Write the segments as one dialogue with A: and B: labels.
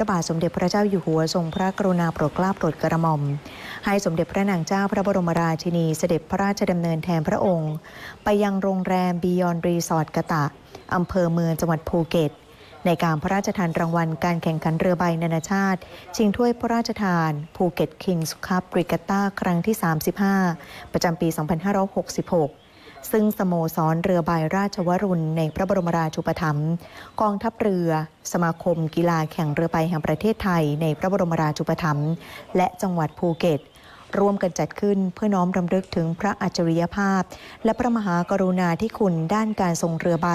A: ระบาทสมเด็จพระเจ้าอยู่หัวทรงพระกรุณาโปรดเกล้าโปรดกระหม่อม ให้สมเด็จพระนางเจ้าพระบรมราชินีเสด็จพระราชดำเนินแทนพระองค์ ไปยังโรงแรมบียอนรีสอร์ทกะตะ อำเภอเมืองจังหวัดภูเก็ต ในการพระราชทานรางวัลการแข่งขันเรือใบนานาชาติ ชิงถ้วยพระราชทานภูเก็ตคิงส์คัพริกาต้าครั้งที่ 35 ประจำปี 2566 ซึ่งสโมสรเรือใบราชวรุณ ในพระบรมราชูปถัมภ์กองทัพเรือ สมาคม กีฬาแข่งเรือใบแห่งประเทศไทย ในพระบรมราชูปถัมภ์และจังหวัดภูเก็ต ร่วมกันจัดขึ้นเพื่อน้อมรำลึกถึงพระอัจฉริยภาพ และพระมหากรุณาธิคุณด้านการทรงเรือใบ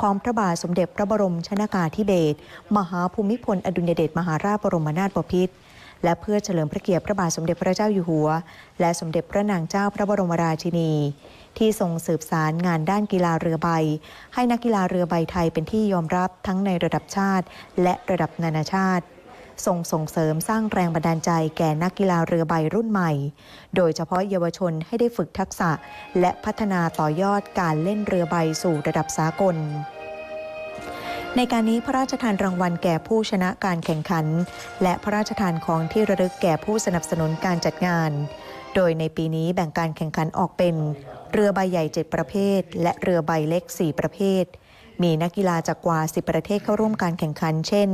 A: ของพระบาทสมเด็จพระบรมชนากาธิเบศรมหาภูมิพลอดุลยเดชมหาราชบรมนาถบพิตรและเพื่อเฉลิมพระเกียรติพระบาทสมเด็จพระเจ้าอยู่หัว และสมเด็จพระนางเจ้าพระบรมราชินี ที่ทรงสืบสารงานด้านกีฬาเรือใบ ให้นักกีฬาเรือใบไทยเป็นที่ยอมรับทั้งในระดับชาติ และระดับนานาชาติทรงส่งเสริมสร้างแรงบันดาลใจแก่นักกีฬาเรือใบรุ่นใหม่ โดยเฉพาะเยาวชนให้ได้ฝึกทักษะ และพัฒนาต่อยอดการเล่นเรือใบสู่ระดับสากล ในการนี้พระราชทานรางวัลแก่ผู้ชนะการแข่งขัน และพระราชทานของที่ระลึกแก่ผู้สนับสนุนการจัดงาน โดยในปีนี้แบ่งการแข่งขันออกเป็น เรือใบใหญ่ 7 ประเภท และเรือใบเล็ก 4 ประเภท มีนักกีฬาจากกว่า 10 ประเทศเข้าร่วมการแข่งขัน เช่น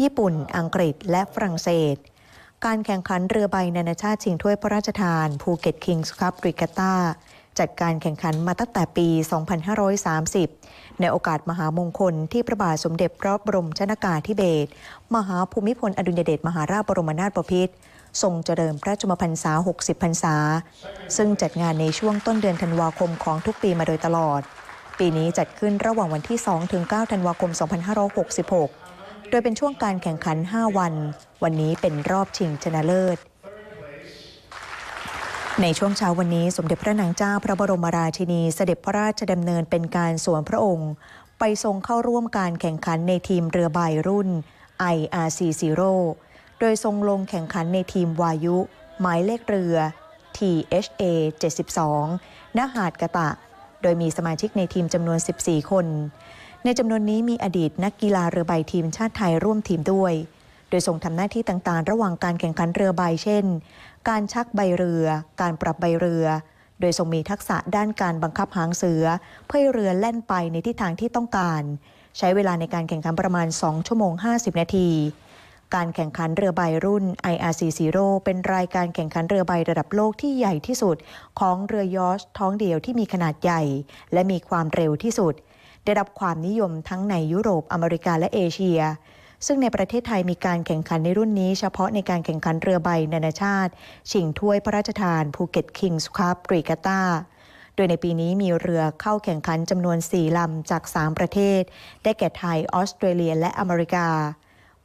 A: ญี่ปุ่น อังกฤษ และฝรั่งเศส การแข่งขันเรือใบนานาชาติชิงถ้วยพระราชทานภูเก็ตคิงส์คัพริกาตาจัดการแข่งขันมาตั้งแต่ปี 2530 ในโอกาสมหามงคลที่พระบาทสมเด็จพระบรมชนากาธิเบศรมหาภูมิพลอดุลยเดชมหาราชบรมนาถบพิตร ทรงเจริญพระชมพรรษา 60 พรรษา ซึ่งจัดงานในช่วงต้นเดือนธันวาคมของทุกปีมาโดยตลอด ปีนี้จัดขึ้นระหว่างวันที่ 2 ถึง 9 ธันวาคม 2566 โดยเป็นช่วงการแข่งขัน 5 วัน วันนี้เป็นรอบชิงชนะเลิศ ในช่วงเช้าวันนี้สมเด็จพระนางเจ้าพระบรมราชินีเสด็จพระราชดำเนินเป็นการส่วนพระองค์ ไปทรงเข้าร่วมการแข่งขันในทีมเรือใบรุ่น IRC Zero โดยทรงลงแข่งขันในทีมวายุ หมายเลขเรือ THA 72 ณ หาดกะตะ โดยมีสมาชิกในทีมจำนวน 14 คน ในจำนวนนี้มีอดีตนักกีฬาเรือใบทีมชาติไทยร่วมทีมด้วย โดยทรงทำหน้าที่ต่างๆ ระหว่างการแข่งขันเรือใบเช่น การชักใบเรือ การปรับใบเรือ โดยทรงมีทักษะด้านการบังคับหางเสือ เพื่อเรือแล่นไปในทิศทางที่ต้องการ ใช้เวลาในการแข่งขันประมาณ 2 ชั่วโมง 50 นาที การแข่งขันเรือใบรุ่น IRC Zero เป็นรายการแข่งขันเรือใบระดับโลกที่ใหญ่ที่สุด ของเรือยอชท้องเดียวที่มีขนาดใหญ่ และมีความเร็วที่สุด ได้รับความนิยมทั้งในยุโรปอเมริกาและเอเชีย ซึ่งในประเทศไทยมีการแข่งขันในรุ่นนี้ เฉพาะในการแข่งขันเรือใบนานาชาติ ชิงถ้วยพระราชทานภูเก็ตคิงส์คัพริกาตาโดยในปีนี้มีเรือเข้าแข่งขันจำนวน 4 ลำจาก 3 ประเทศ ได้แก่ไทย ออสเตรเลีย และอเมริกา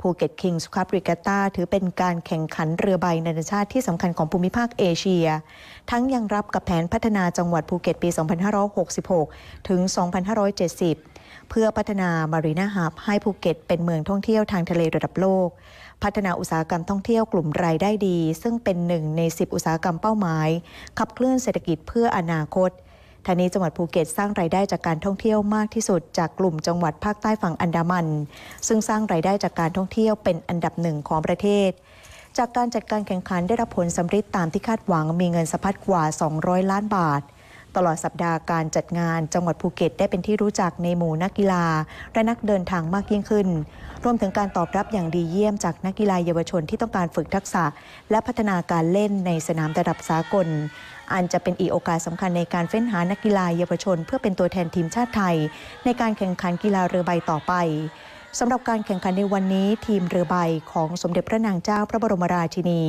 A: ภูเก็ตคิงส์คัพริกาตาถือเป็นการแข่งขันเรือใบนานาชาติที่สำคัญของภูมิภาคเอเชีย ทั้งยังรับกับแผนพัฒนาจังหวัดภูเก็ตปี 2566 ถึง 2570 เพื่อพัฒนามารีนาฮับให้ภูเก็ตเป็นเมืองท่องเที่ยวทางทะเลระดับโลก พัฒนาอุตสาหกรรมท่องเที่ยวกลุ่มรายได้ดี ซึ่งเป็นหนึ่งใน 10 อุตสาหกรรมเป้าหมาย ขับเคลื่อนเศรษฐกิจเพื่ออนาคต ทางนี้จังหวัดภูเก็ตสร้างรายได้จากการท่องเที่ยวมากที่สุด จากกลุ่มจังหวัดภาคใต้ฝั่งอันดามัน ซึ่งสร้างรายได้จากการท่องเที่ยวเป็นอันดับหนึ่งของประเทศ จากการจัดการแข่งขันได้รับผลสำเร็จตามที่คาดหวังมีเงินสะพัดกว่า 200 ล้านบาท ตลอดสัปดาห์การจัดงานจังหวัดภูเก็ตได้เป็นที่รู้จักในหมู่นักกีฬา และนักเดินทางมากยิ่งขึ้น รวมถึงการตอบรับอย่างดีเยี่ยมจากนักกีฬาเยาวชนที่ต้องการฝึกทักษะ และพัฒนาการเล่นในสนามระดับสากล อันจะเป็นอีกโอกาสสำคัญในการเฟ้นหานักกีฬาเยาวชน เพื่อเป็นตัวแทนทีมชาติไทย ในการแข่งขันกีฬาเรือใบต่อไปสำหรับการแข่งขันในวันนี้ทีมเรือใบของสมเด็จพระนางเจ้าพระบรมราชินี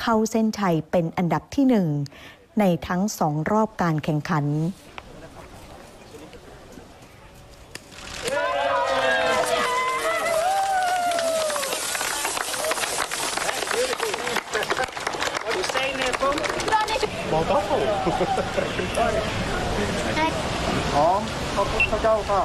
A: เข้าเส้นชัยเป็นอันดับที่หนึ่ง ในทั้งสองรอบการแข่งขัน
B: มองต้อง
C: ของพระพุทธเจ้าค่ะ